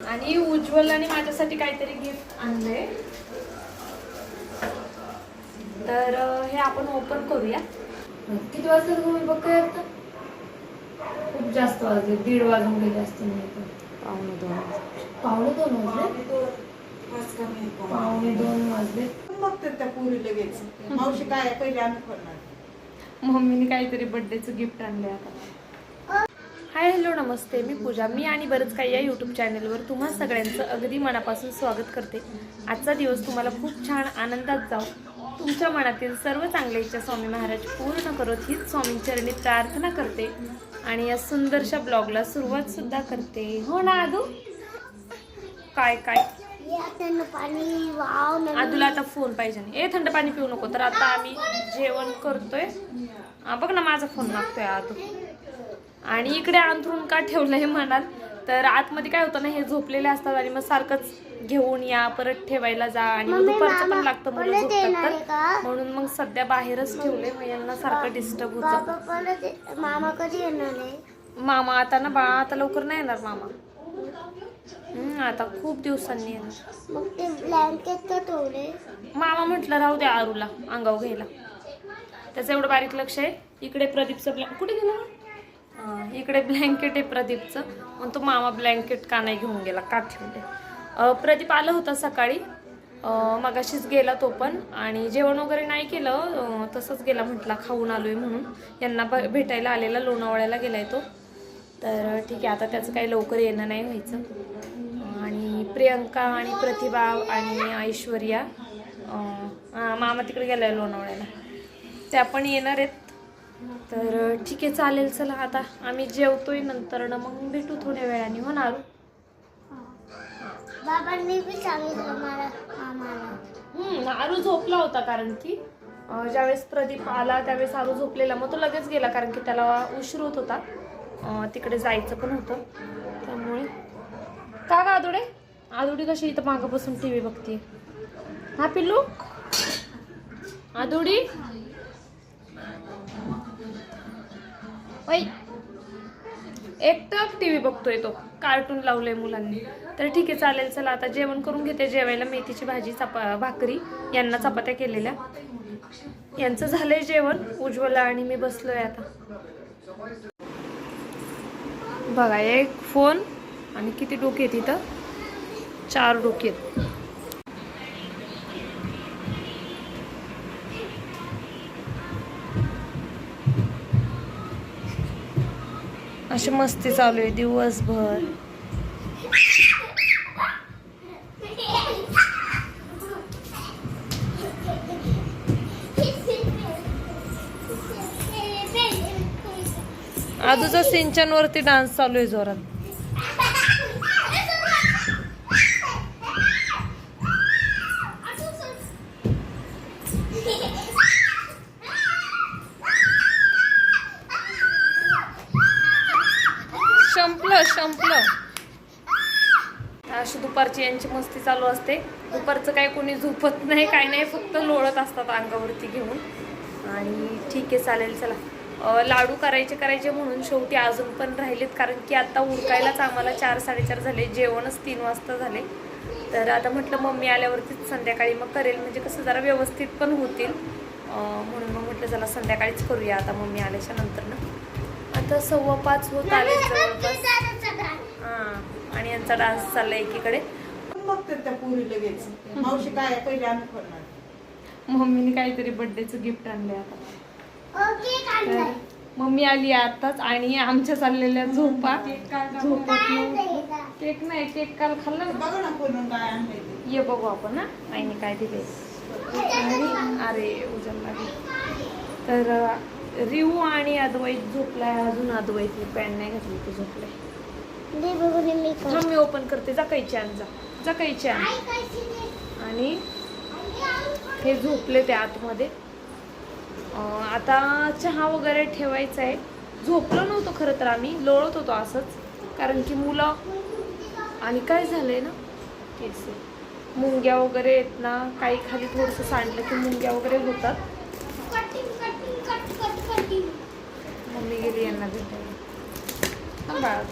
आणि उज्ज्वल आणि माझ्यासाठी काहीतरी गिफ्ट आणलंय. तर हे आपण ओपन करूया. किती वाजता तुम्ही बघ काय आता? खूप जास्त वाजले. दीड वाजून गेले असते मी पावणे दोन पावणे दोन वाजले? पावणे दोन वाजले. बघतात त्या पुरी लगेच मावशी काय आहे, पहिले आम्ही करणार. मम्मीने काहीतरी बर्थडेचं गिफ्ट आणलंय आता. हाय हॅलो नमस्ते. मी पूजा. मी आणि बरंच काही या यूट्यूब चॅनलवर तुम्हा सगळ्यांचं अगदी मनापासून स्वागत करते. आजचा दिवस तुम्हाला खूप छान आनंदात जाऊ. तुमच्या मनातील सर्व चांगल्या इच्छा स्वामी महाराज पूर्ण करत हीच स्वामींचरणी प्रार्थना करते आणि या सुंदरशा ब्लॉगला सुरुवात सुद्धा करते. हो ना आदू? काय काय? आदूला आता फोन पाहिजे नाही. ए थंड पाणी पिऊ नको. तर आता आम्ही जेवण करतोय. बघ ना माझा फोन लागतोय आदू. आणि इकडे अंथरून का ठेवलंय म्हणाल. तर आतमध्ये काय होतं ना हे झोपलेले असतात आणि मग सारखंच घेऊन या परत ठेवायला जा आणि मग दुपारचं पण लागतं मुलं झोपतात तर? म्हणून मग सध्या बाहेरच ठेवले मग यांना सारखं डिस्टर्ब होतं. मामा कधी येणार मामा आता ना बा आता लवकर नाही येणार मामा. हम्म, आता खूप दिवसांनी येणार. मग ते ब्लँकेट तर ठेवले. मामा म्हटलं राहू द्या आरूला अंगावर घ्यायला. त्याचं एवढं बारीक लक्ष आहे. इकडे प्रदीपचं ब्लॅ कुठे गेला? हा, इकडे ब्लँकेट आहे प्रदीपचं. मग तो मामा ब्लँकेट का नाही घेऊन गेला का ठेवले प्रदीप आलं होता सकाळी. मगाशीच गेला तो पण. आणि जेवण वगैरे नाही केलं तसंच गेला म्हटला खाऊन आलोय म्हणून. यांना ब- भेटायला आलेला लोणावळ्याला गेलाय तो. तर ठीक आहे आता त्याचं काही लवकर येणं नाही व्हायचं. आणि प्रियंका आणि प्रतिभा आणि ऐश्वर्या मामा तिकडे गेलाय लोणावळ्याला. त्या पण येणार आहेत. तर ठीक आहे चालेल चला आता. आम्ही जेवतोय नंतर ना मग भेटू थोड्या वेळाने हो ना आरू? बाबांनी बी सांगितलं मला मामाला हम्म, आरू झोपला होता कारण की ज्यावेळेस प्रदीप आला त्यावेळेस आरू झोपलेला. मग तो लगेच गेला कारण की त्याला उशीर होत होता. तिकडे जायचं पण होतं. त्यामुळे. का ग आदुडे? आदुडी कशी इथं मागं बसून टी व्ही बघते हा पिल्लू? आदुडी? वै एकटक टी व्ही बघतोय तो कार्टून लावलंय मुलांनी. तर ठीक आहे चालेल चला आता जेवण करून घेते जेवायला मेथीची भाजी चपा भाकरी यांना चपात्या केलेल्या. यांचं झालंय जेवण उज्ज्वला आणि मी बसलोय आता. बघा एक फोन आणि किती डोके आहेत इथं? चार डोके आहेत. अशी मस्ती चालू आहे दिवसभर. आजूचा सिंचन वरती डान्स चालू आहे जोरात. अशी दुपारची यांची मस्ती चालू असते. दुपारचं काय कोणी झोपत नाही काय नाही फक्त लोळत असतात अंगावरती घेऊन. आणि ठीक आहे चालेल चला. लाडू करायचे करायचे म्हणून शेवटी अजून पण राहिलेत कारण की आता उरकायलाच आम्हाला चार साडेचार झाले जेवणच तीन वाजता झाले. तर आता म्हटलं मम्मी आल्यावरतीच संध्याकाळी मग करेल म्हणजे कसं जरा व्यवस्थित पण होतील. म्हणून मग म्हटलं चला संध्याकाळीच करूया आता मम्मी आल्याच्यानंतर ना आता सव्वा पाच होत आले जवळपास. हां. आणि यांचा डान्स चाललाय एकीकडे. बघतात त्या पुरी लगेच? मावशी काय आहे, पहिले आम्ही करणार. मम्मीने काहीतरी बर्थडेचं गिफ्ट आणलंय आता. ओके तर मम्मी आली आताच आणि आमच्या चाललेल्या झोपा झोपत नव्हती. केक नाही केक काल खाल्ला ना. बघा ना कोण काय आणलंय ते. ये बघू आपण ना आईने काय दिले अरे उजल लागली तर अं, रिवू आणि अद्वैत झोपलाय. अजून अद्वैत पॅन्ट नाही घातली ते झोपलाय दे बघून मी मग मी ओपन करते. जा कैची आण जा. जा कैची आण. आणि हे झोपले ते आतमध्ये. आता चहा वगैरे ठेवायचा आहे. झोपलो नव्हतो खरं तर आम्ही. लोळत होतो असंच. कारण की मुलं आणि काय झालंय ना? केस आहे. मुंग्या वगैरे आहेत ना काही खाली थोडंसं सांडलं की मुंग्या वगैरे होतात. मम्मी गेली यांना भेटायला. थांब बाळा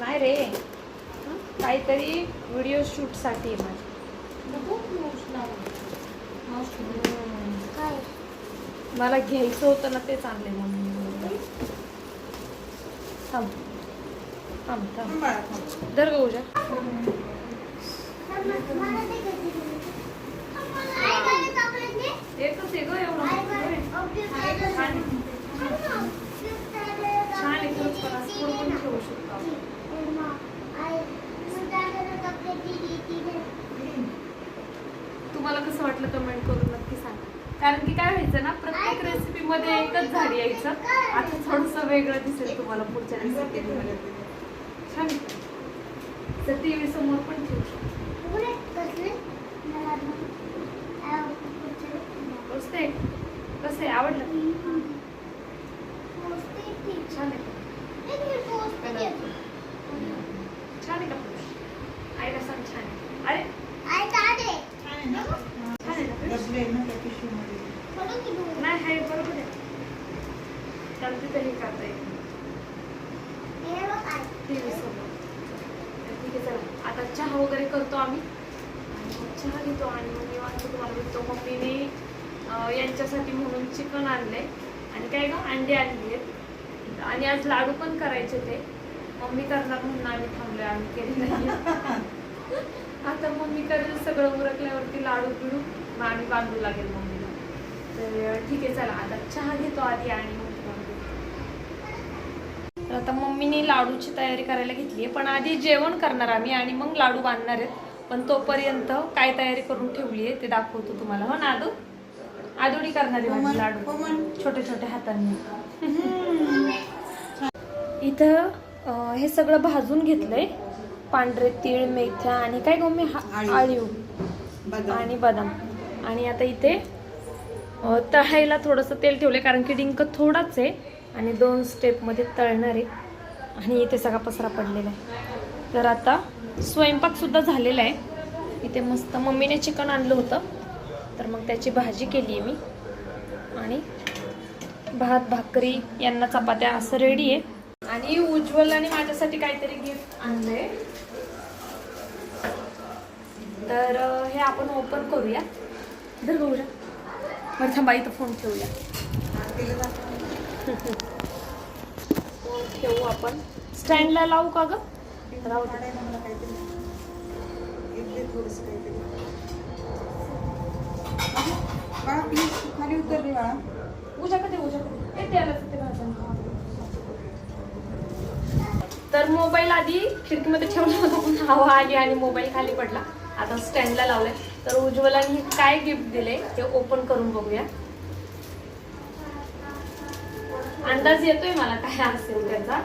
नाही रे? काहीतरी व्हिडिओ शूटसाठी आहे माझी हम्म. काय मला घ्यायचं होतं ना तेच आणले मम्मी थांब थांब थांब. धर गं ते दे एकच आहे गं एवढं छान आहे. खरंच पण असं पण ठेवू शकतो आपण. तुम्हाला कसं वाटलं कमेंट करून नक्की सांगा कारण की काय व्हायचं ना प्रत्येक रेसिपी मध्ये एकच झाड यायचं आता थोडस वेगळं दिसेल तुम्हाला पुढच्या रेसिपी छान आहे. तर टीव्ही समोर पण ठेवू शकतो? मस्त आहे कसं आहे आवडलं. छान आहे छान आहे का पुरुष आईला सांग छान आहे अरे छान आहे छान आहे नाही आहे बरोबर आहे त्याला तिथे हे करता येईल ठीक आहे चला आता चहा वगैरे करतो आम्ही. आणि चहा घेतो आणि मग निवांत तुम्हाला भेटतो मम्मीने यांच्यासाठी म्हणून चिकन आणलंय. आणि काय ग? अंडे आणली आहेत आणि आज लाडू पण करायचे ते. मम्मी करणार म्हणून आम्ही थांबलोय आम्ही केले नाही आता मम्मी करेल सगळं उरकल्यावरती लाडू बिडू मग आम्ही बांधू लागेल मम्मीला. तर ठीक आहे चला आता चहा घेतो आधी आणि मग आता मम्मीने लाडूची तयारी करायला घेतली आहे पण आधी जेवण करणार आम्ही आणि मग लाडू बांधणार आहेत. पण तोपर्यंत काय तयारी करून ठेवली आहे ते दाखवतो तुम्हाला. हो ना आदू? आदुडी करणार आहे माझी कोमल, लाडू. कोमल. छोटे छोटे हातांनी. इथं हे सगळं भाजून घेतलंय. पांढरे तीळ मेथ्या आणि काय गम्य आळीव. आळीव बदाम. आणि बदाम. आणि आता इथे तळायला थोडंसं तेल ठेवलं कारण की डिंक थोडाच आहे आणि दोन स्टेपमध्ये तळणार आहे. आणि इथे सगळा पसरा पडलेला आहे. तर आता स्वयंपाकसुद्धा झालेला आहे. इथे मस्त मम्मीने चिकन आणलं होतं. तर मग त्याची भाजी केली आहे मी. आणि भात भाकरी यांना चपात्या असं रेडी आहे. आणि उज्ज्वलाने आणि माझ्यासाठी काहीतरी गिफ्ट आणलंय. तर हे आपण ओपन करूया. धर बघूया बरं थांबा इथं फोन ठेवूया. फोन ठेवू आपण. स्टँडला लावू का ग? राहू दे. काढायला मला काहीतरी. इथले थोडंसं काहीतरी. बाळा, खाली उतर रे बाळा. कधी उद्या कधी तिथे तर मोबाईल आधी खिडकीमध्ये ठेवला होता पण हवा आली आणि मोबाईल खाली पडला. आता स्टँडला लावलाय. तर उज्ज्वलाने काय गिफ्ट दिले ते ओपन करून बघूया. अंदाज येतोय मला काय असेल त्याचा.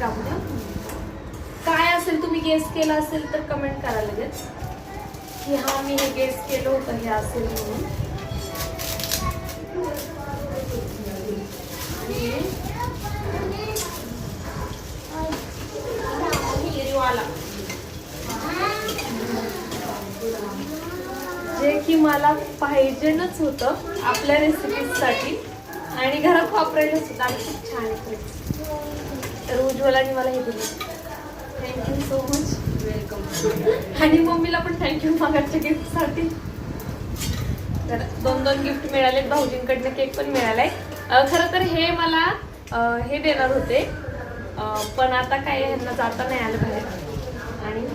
टाकू द्या. काय असेल तुम्ही गेस केला असेल तर कमेंट करा लगेच. की हा मी हे गेस केलं होतं हे असेल म्हणून. जे की मला पाहिजेनच होतं आपल्या रेसिपीसाठी आणि घरात वापरायला सुद्धा आणि खूप छान आहे. तर उज्ज्वलाने मला हे दिले. थँक्यू सो मच वेलकम आणि मम्मीला पण थँक्यू मागाच्या गिफ्टसाठी तर दोन दोन गिफ्ट मिळाले भाऊजींकडनं केक पण मिळालाय. खरं तर हे मला हे देणार होते. पण आता काय ह्यांना जाता नाही आलं बाहेर. आणि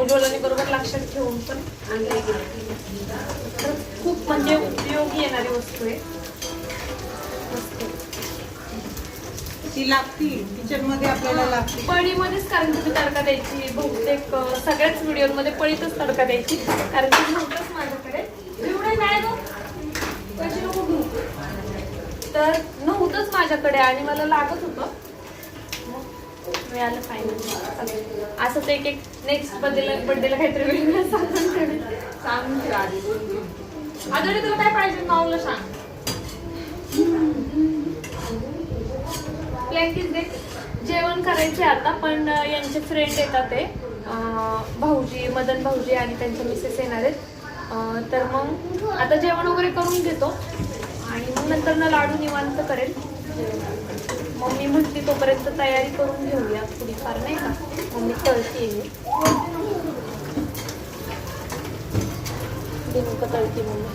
उज्ज्वलाने बरोबर लक्षात ठेवून पण आणले गेले तर खूप म्हणजे उपयोगी येणारी वस्तू आहे. मस्त. आहे. ती लागती किचनमध्ये आपल्याला लागते पळीमध्येच कारण तुम्ही तडका द्यायची बहुतेक सगळ्याच व्हिडिओमध्ये पळीतच तडका द्यायची. कारण की नव्हतंच माझ्याकडे. एवढं नाही गं पैसे नको घेऊ. तर नव्हतंच माझ्याकडे आणि मला लागत होतं. मिळालं फायनल असंच एक एक नेक्स्ट बर्थडेला बर्थडेला काहीतरी वेगळं सांगून सांगून ठेवा आधी तुला काय पाहिजे? माऊला सांग. ब्लँकेट जेवण करायचे आता पण यांचे फ्रेंड येतात ते. भाऊजी मदन भाऊजी आणि त्यांचे मिसेस येणार आहेत. तर मग आता जेवण वगैरे करून घेतो. आणि मग नंतर ना लाडू निवांत करेल. मम्मी म्हटली तोपर्यंत तयारी करून घेऊया. थोडीफार नाही का? मम्मी तळती आहे तळती मम्मी?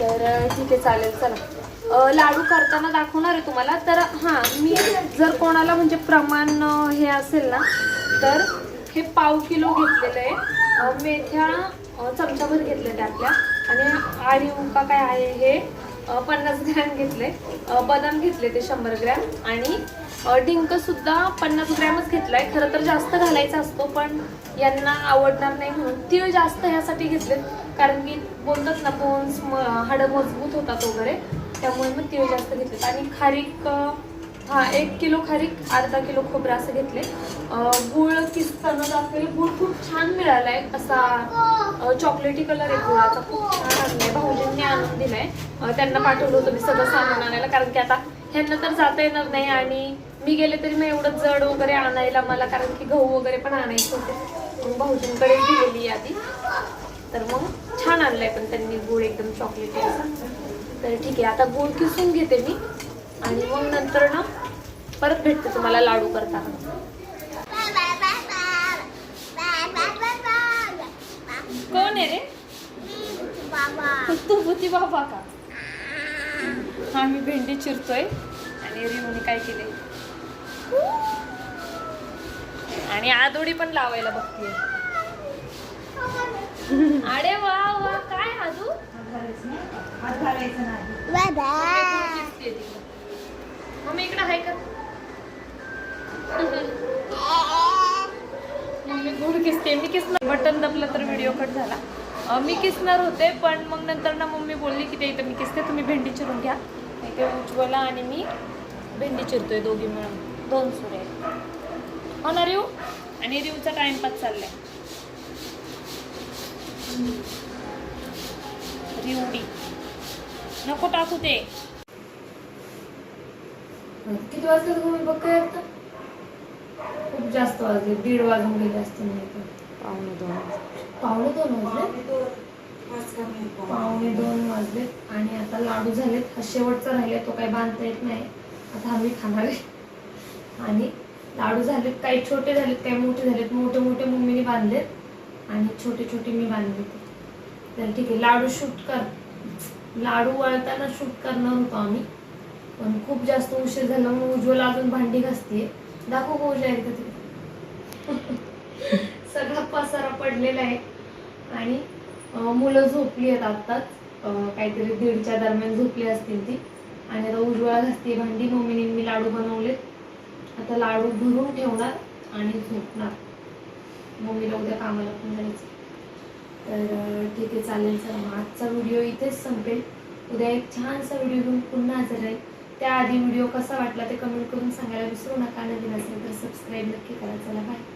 तर ठीक आहे चालेल चला. लाडू करताना दाखवणार आहे तुम्हाला. तर हां मी जर कोणाला म्हणजे प्रमाण हे असेल ना तर हे पाव किलो घेतलेलं आहे. मेथ्या चमचाभर घेतले आपल्या. आणि आळीव का काय आहे हे पन्नास ग्रॅम घेतले बदाम घेतले ते शंभर ग्रॅम. आणि अ, डिंक सुद्धा पन्नास ग्रॅमच घेतलाय. खरं तर जास्त घालायचा असतो पण यांना आवडणार नाही म्हणून तीळ जास्त ह्यासाठी घेतलेत. कारण की बोलतात ना बोन्स हाडं मजबूत होतात वगैरे. त्यामुळे मग तीळ जास्त घेतलेत. आणि खारीक हा एक किलो खारीक अर्धा किलो खोबरं असं घेतले. गुळ किसताना दाखवेल. गुळ खूप छान मिळालाय. असा चॉकलेटी कलर आहे गुळाचा. खूप छान आणलाय. भाऊजींनी आणून दिलाय. आहे त्यांना पाठवलं होतं मी सगळं सामान आणायला. कारण की आता ह्यांना तर जाता येणार नाही आणि मी गेले तरी मग एवढं जड वगैरे आणायला मला कारण की गहू वगैरे पण आणायचे होते. मग भाऊजींकडे दिलेली यादी तर मग छान आणलंय पण त्यांनी गुळ एकदम चॉकलेटी असा तर ठीक आहे आता गुळ किसून घेते मी. आणि मग नंतर ना परत भेटते तुम्हाला लाडू करताना. कोण आहे रे? तू भूती बाबा का? हा मी भेंडी चिरतोय. आणि रिवणी काय केले? आणि आदोडी पण लावायला बघते अरे वा वा काय आजू मम्मी इकडे आहे का? मम्मी गुड किसते मी किसणार? बटन दबलं तर व्हिडिओ कट झाला. मी किसणार होते पण मग नंतर ना मम्मी बोलली की ते इथं मी किसते तुम्ही भेंडी चिरून घ्या. इथे उज्ज्वला आणि मी भेंडी चिरतोय दोघी मिळून. दोन सुरे. हो ना रिव आणि रिवचा टाइमपास चाललाय. रिवडी नको टाकू ते. किती वाजता तुम्ही बघ काय आता? खूप जास्त वाजले दीड वाजून गेले असते नाही पावणे दोन पावणे दोन वाजले? पावणे दोन वाजले आणि आता लाडू झालेत. हा शेवटचा राहिले तो काही बांधता येत नाही. आता आम्ही खाणार आहे. आणि लाडू झालेत काही छोटे झालेत काही मोठे झालेत. मोठे मोठे मम्मीने बांधलेत आणि छोटे छोटे मी बांधले तर ठीक आहे लाडू शूट कर. लाडू वळताना शूट करणार होतो आम्ही पण खूप जास्त उशीर झाला. म्हणून उज्ज्वल अजून भांडी घासते दाखव हो जाईल का ते सगळा पसारा पडलेला आहे. आणि मुलं झोपली आहेत आत्ताच. काहीतरी दीडच्या दरम्यान झोपली असतील ती. आणि आता उज्ज्वला घासते भांडी. मम्मीने मी लाडू बनवलेत. आता लाडू भरून ठेवणार आणि झोपणार. मम्मीला उद्या कामाला पण जायचं तर ठीक आहे चालेल सर मग आजचा व्हिडिओ इथेच संपेल. उद्या एक छानसा व्हिडिओ घेऊन पुन्हा हजर राहील त्याआधी व्हिडिओ कसा वाटला ते कमेंट करून सांगायला विसरू नका. नवीन असेल तर सबस्क्राईब नक्की करा. चला बाय